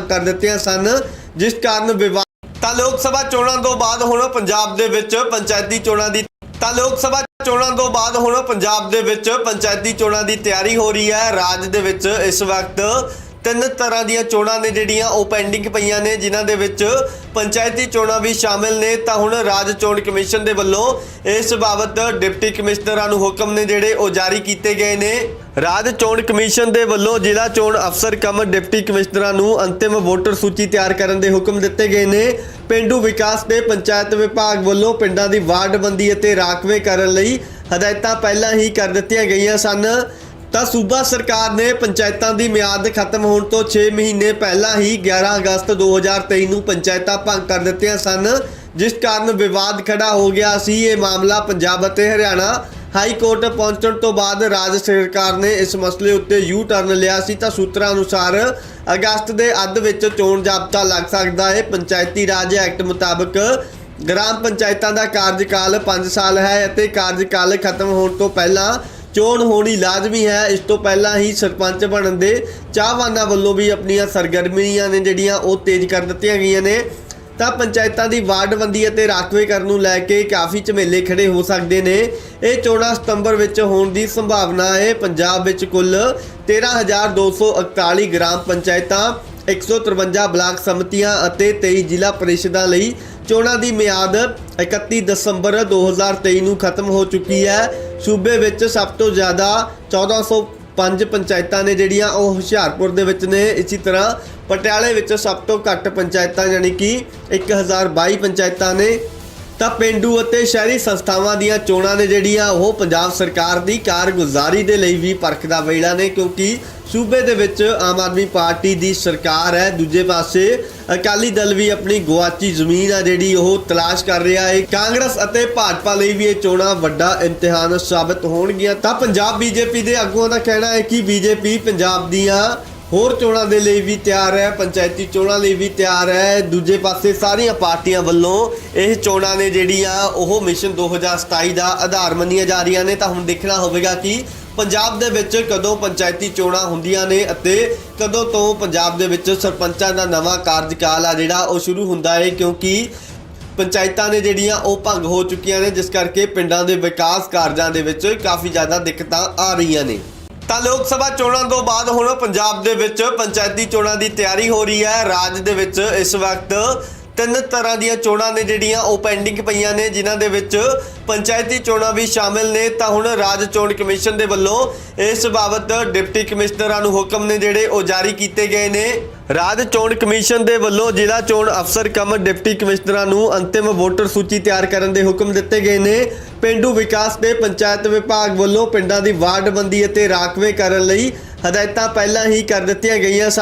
ਕਰ ਦਿੱਤੀਆਂ ਸਨ, ਜਿਸ ਕਾਰਨ ਵਿਵਾਦ ਤਾਂ ਲੋਕ ਸਭਾ ਚੋਣਾਂ ਤੋਂ ਬਾਅਦ ਹੁਣ ਪੰਜਾਬ ਦੇ ਵਿੱਚ ਪੰਚਾਇਤੀ ਚੋਣਾਂ ਦੀ ਤਾਂ ਲੋਕ ਸਭਾ ਚੋਣਾਂ ਤੋਂ ਬਾਅਦ ਹੁਣ ਪੰਜਾਬ ਦੇ ਵਿੱਚ ਪੰਚਾਇਤੀ ਚੋਣਾਂ ਦੀ ਤਿਆਰੀ ਹੋ ਰਹੀ ਹੈ। ਰਾਜ ਦੇ ਵਿੱਚ ਇਸ ਵਕਤ ਤਿੰਨ ਤਰ੍ਹਾਂ ਦੀਆਂ ਚੋਣਾਂ ਨੇ ਜਿਹੜੀਆਂ ਉਹ ਪੈਂਡਿੰਗ ਪਈਆਂ ਨੇ, ਜਿਨ੍ਹਾਂ ਦੇ ਵਿੱਚ ਪੰਚਾਇਤੀ ਚੋਣਾਂ ਵੀ ਸ਼ਾਮਿਲ ਨੇ। ਤਾਂ ਹੁਣ ਰਾਜ ਚੋਣ ਕਮਿਸ਼ਨ ਦੇ ਵੱਲੋਂ ਇਸ ਬਾਬਤ ਡਿਪਟੀ ਕਮਿਸ਼ਨਰਾਂ ਨੂੰ ਹੁਕਮ ਨੇ ਜਿਹੜੇ ਉਹ ਜਾਰੀ ਕੀਤੇ ਗਏ ਨੇ। ਰਾਜ ਚੋਣ ਕਮਿਸ਼ਨ ਦੇ ਵੱਲੋਂ ਜ਼ਿਲ੍ਹਾ ਚੋਣ ਅਫਸਰ ਕਮ ਡਿਪਟੀ ਕਮਿਸ਼ਨਰਾਂ ਨੂੰ ਅੰਤਿਮ ਵੋਟਰ ਸੂਚੀ ਤਿਆਰ ਕਰਨ ਦੇ ਹੁਕਮ ਦਿੱਤੇ ਗਏ ਨੇ। ਪਿੰਡੂ ਵਿਕਾਸ ਤੇ ਪੰਚਾਇਤ ਵਿਭਾਗ ਵੱਲੋਂ ਪਿੰਡਾਂ ਦੀ ਵਾਰਡਬੰਦੀ ਅਤੇ ਰਾਖਵੇਂ ਕਰਨ ਲਈ ਹਦਾਇਤਾਂ ਪਹਿਲਾਂ ਹੀ ਕਰ ਦਿੱਤੀਆਂ ਗਈਆਂ ਸਨ। ਤਾਂ ਸੂਬਾ ਸਰਕਾਰ ਨੇ ਪੰਚਾਇਤਾਂ ਦੀ ਮਿਆਦ ਖਤਮ ਹੋਣ ਤੋਂ 6 ਮਹੀਨੇ ਪਹਿਲਾਂ ਹੀ 11 ਅਗਸਤ 2023 ਨੂੰ ਪੰਚਾਇਤਾਂ ਭੰਗ ਕਰ ਦਿੱਤੀਆਂ ਸਨ, ਜਿਸ ਕਾਰਨ ਵਿਵਾਦ ਖੜਾ ਹੋ ਗਿਆ ਸੀ। ਇਹ ਮਾਮਲਾ ਪੰਜਾਬ ਅਤੇ ਹਰਿਆਣਾ ਹਾਈ ਕੋਰਟ ਪਹੁੰਚਣ ਤੋਂ ਬਾਅਦ ਰਾਜ ਸਰਕਾਰ ਨੇ ਇਸ ਮਸਲੇ ਉੱਤੇ ਯੂ ਟਰਨ ਲਿਆ ਸੀ ਤਾਂ ਸੂਤਰਾਂ ਅਨੁਸਾਰ ਅਗਸਤ ਦੇ ਅੱਧ ਵਿੱਚ ਚੋਣ ਜਾਬਤਾ ਲੱਗ ਸਕਦਾ ਹੈ। ਪੰਚਾਇਤੀ ਰਾਜ ਐਕਟ ਮੁਤਾਬਕ ਗ੍ਰਾਮ ਪੰਚਾਇਤਾਂ ਦਾ ਕਾਰਜਕਾਲ 5 ਸਾਲ ਹੈ ਅਤੇ ਕਾਰਜਕਾਲ ਖਤਮ ਹੋਣ ਤੋਂ ਪਹਿਲਾਂ ਚੋਣ ਹੋਣੀ ਲਾਜ਼ਮੀ ਹੈ। ਇਸ ਤੋਂ ਪਹਿਲਾਂ ਹੀ ਸਰਪੰਚ ਬਣਨ ਦੇ ਚਾਹਵਾਨਾਂ ਵੱਲੋਂ ਵੀ ਆਪਣੀਆਂ ਸਰਗਰਮੀਆਂ ਨੇ ਜਿਹੜੀਆਂ ਉਹ ਤੇਜ਼ ਕਰ ਦਿੱਤੀਆਂ ਗਈਆਂ ਨੇ। ਤਾਂ ਪੰਚਾਇਤਾਂ ਦੀ ਵਾਰਡਬੰਦੀ ਅਤੇ ਰਾਖਵੇਂਕਰਨ ਨੂੰ ਲੈ ਕੇ ਕਾਫੀ ਝਮੇਲੇ ਖੜੇ ਹੋ ਸਕਦੇ ਨੇ। ਇਹ ਚੋਣਾਂ ਸਤੰਬਰ ਵਿੱਚ ਹੋਣ ਦੀ ਸੰਭਾਵਨਾ ਹੈ। ਪੰਜਾਬ ਵਿੱਚ ਕੁੱਲ 13241 ਗ੍ਰਾਮ ਪੰਚਾਇਤਾਂ 153 ਬਲਾਕ ਸਮਿਤੀਆਂ ਅਤੇ 23 ਜ਼ਿਲ੍ਹਾ ਪਰਿਸ਼ਦਾਂ ਲਈ ਚੋਣਾਂ ਦੀ ਮਿਆਦ 31 ਦਸੰਬਰ 2023 ਨੂੰ ਖਤਮ ਹੋ ਚੁੱਕੀ ਹੈ। ਸੂਬੇ ਵਿੱਚ ਸਭ ਤੋਂ ਜ਼ਿਆਦਾ 1405 ਪੰਚਾਇਤਾਂ ਨੇ ਜਿਹੜੀਆਂ ਉਹ ਹੁਸ਼ਿਆਰਪੁਰ ਦੇ ਵਿੱਚ ਨੇ। ਇਸੇ ਤਰ੍ਹਾਂ ਪਟਿਆਲੇ ਵਿੱਚ ਸਭ ਤੋਂ ਘੱਟ ਪੰਚਾਇਤਾਂ, ਯਾਨੀ ਕਿ 1022 ਪੰਚਾਇਤਾਂ ਨੇ। ਤਾਂ ਪਿੰਡੂ ਅਤੇ ਸ਼ਹਿਰੀ ਸੰਸਥਾਵਾਂ ਦੀਆਂ ਚੋਣਾਂ ਨੇ ਜਿਹੜੀਆਂ ਉਹ ਪੰਜਾਬ ਸਰਕਾਰ ਦੀ ਕਾਰਗੁਜ਼ਾਰੀ ਦੇ ਲਈ ਵੀ ਪਰਖਦਾ ਵੇਲਾ ਨੇ, ਕਿਉਂਕਿ ਸੂਬੇ ਦੇ ਵਿੱਚ ਆਮ ਆਦਮੀ ਪਾਰਟੀ ਦੀ ਸਰਕਾਰ ਹੈ। ਦੂਜੇ ਪਾਸੇ ਅਕਾਲੀ ਦਲ ਵੀ ਆਪਣੀ ਗੁਆਚੀ ਜ਼ਮੀਨ ਆ ਜਿਹੜੀ ਉਹ ਤਲਾਸ਼ ਕਰ ਰਿਹਾ ਹੈ। ਕਾਂਗਰਸ ਅਤੇ ਭਾਜਪਾ ਲਈ ਵੀ ਇਹ ਚੋਣਾਂ ਵੱਡਾ ਇਮਤਿਹਾਨ ਸਾਬਤ ਹੋਣਗੀਆਂ। ਤਾਂ ਪੰਜਾਬ ਬੀਜੇਪੀ ਦੇ ਆਗੂਆਂ ਦਾ ਕਹਿਣਾ ਹੈ ਕਿ ਬੀਜੇਪੀ ਪੰਜਾਬ ਦੀਆਂ ਹੋਰ ਚੋਣਾਂ ਦੇ ਲਈ ਵੀ ਤਿਆਰ ਹੈ, ਪੰਚਾਇਤੀ ਚੋਣਾਂ ਲਈ ਵੀ ਤਿਆਰ ਹੈ। ਦੂਜੇ ਪਾਸੇ ਸਾਰੀਆਂ ਪਾਰਟੀਆਂ ਵੱਲੋਂ ਇਹ ਚੋਣਾਂ ਨੇ ਜਿਹੜੀਆਂ, ਉਹ ਮਿਸ਼ਨ 2027 ਦਾ ਆਧਾਰ ਮੰਨੀਆਂ ਜਾ ਰਹੀਆਂ ਨੇ। ਤਾਂ ਹੁਣ ਦੇਖਣਾ ਹੋਵੇਗਾ ਕਿ ਪੰਜਾਬ ਦੇ ਵਿੱਚ ਕਦੋਂ ਪੰਚਾਇਤੀ ਚੋਣਾਂ ਹੁੰਦੀਆਂ ਨੇ ਅਤੇ ਕਦੋਂ ਤੋਂ ਪੰਜਾਬ ਦੇ ਵਿੱਚ ਸਰਪੰਚਾਂ ਦਾ ਨਵਾਂ ਕਾਰਜਕਾਲ ਆ ਜਿਹੜਾ, ਉਹ ਸ਼ੁਰੂ ਹੁੰਦਾ ਹੈ। ਕਿਉਂਕਿ ਪੰਚਾਇਤਾਂ ਨੇ ਜਿਹੜੀਆਂ, ਉਹ ਭੰਗ ਹੋ ਚੁੱਕੀਆਂ ਨੇ, ਜਿਸ ਕਰਕੇ ਪਿੰਡਾਂ ਦੇ ਵਿਕਾਸ ਕਾਰਜਾਂ ਦੇ ਵਿੱਚ ਕਾਫੀ ਜ਼ਿਆਦਾ ਦਿੱਕਤਾਂ ਆ ਰਹੀਆਂ ਨੇ। ਤਾਂ ਲੋਕ ਸਭਾ ਚੋਣਾਂ ਤੋਂ ਬਾਅਦ ਹੁਣ ਪੰਜਾਬ ਦੇ ਵਿੱਚ ਪੰਚਾਇਤੀ ਚੋਣਾਂ ਦੀ ਤਿਆਰੀ ਹੋ ਰਹੀ ਹੈ। ਰਾਜ ਦੇ ਵਿੱਚ ਇਸ ਵਕਤ ਤਿੰਨ ਤਰ੍ਹਾਂ ਦੀਆਂ ਚੋਣਾਂ ਨੇ ਜਿਹੜੀਆਂ ਉਹ ਪੈਂਡਿੰਗ ਪਈਆਂ ਨੇ, ਜਿਨ੍ਹਾਂ ਦੇ ਵਿੱਚ ਪੰਚਾਇਤੀ ਚੋਣਾਂ ਵੀ ਸ਼ਾਮਿਲ ਨੇ। ਤਾਂ ਹੁਣ ਰਾਜ ਚੋਣ ਕਮਿਸ਼ਨ ਦੇ ਵੱਲੋਂ ਇਸ ਬਾਬਤ ਡਿਪਟੀ ਕਮਿਸ਼ਨਰਾਂ ਨੂੰ ਹੁਕਮ ਨੇ ਜਿਹੜੇ ਉਹ ਜਾਰੀ ਕੀਤੇ ਗਏ ਨੇ। ਰਾਜ ਚੋਣ ਕਮਿਸ਼ਨ ਦੇ ਵੱਲੋਂ ਜ਼ਿਲ੍ਹਾ ਚੋਣ ਅਫਸਰ ਕਮ ਡਿਪਟੀ ਕਮਿਸ਼ਨਰਾਂ ਨੂੰ ਅੰਤਿਮ ਵੋਟਰ ਸੂਚੀ ਤਿਆਰ ਕਰਨ ਦੇ ਹੁਕਮ ਦਿੱਤੇ ਗਏ ਨੇ। ਪਿੰਡੂ ਵਿਕਾਸ ਤੇ ਪੰਚਾਇਤ ਵਿਭਾਗ ਵੱਲੋਂ ਪਿੰਡਾਂ ਦੀ ਵਾਰਡਬੰਦੀ ਅਤੇ ਰਾਖਵੇਂ ਕਰਨ ਲਈ ਹਦਾਇਤਾਂ ਪਹਿਲਾਂ ਹੀ ਕਰ ਦਿੱਤੀਆਂ ਗਈਆਂ ਸਨ।